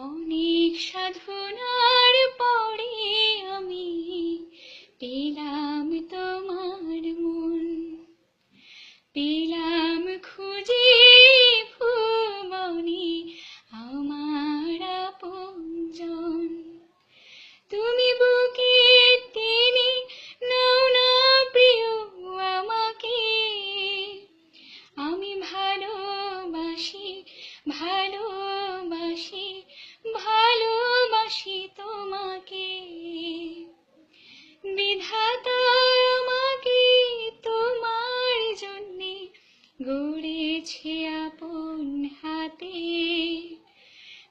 অনেক সাধনার পরে আমি পেলাম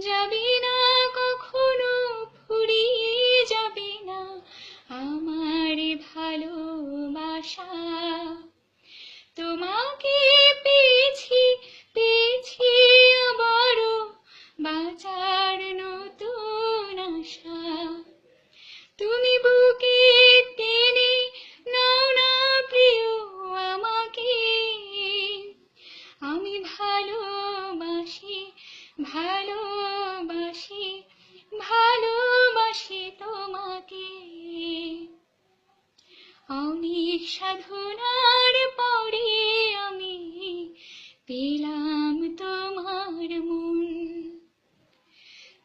যাবি না, কখনো ফুরিয়ে যাবে না আমার ভালোবাসা। তোমাকে পেয়েছি পেয়েছি আবারও বাঁচার নতুন আশা। তুমি বুকে টেনে নাও না প্রিয় আমাকে। আমি ভালোবাসি ভালোবাসি অনেক সাধনার পরে আমি পেলাম তোমার মন।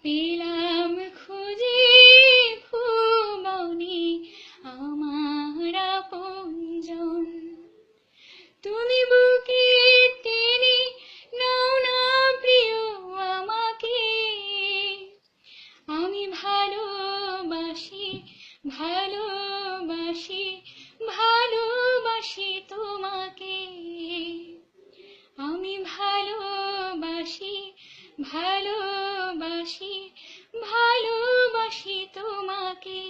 পেলাম খুঁজে খুবনে আমার আপনজন তুমি বুকে টেনে নাও না প্রিয় আমাকে। আমি ভালোবাসি, ভালো ভালোবাসি ভালোবাসি তোমাকে।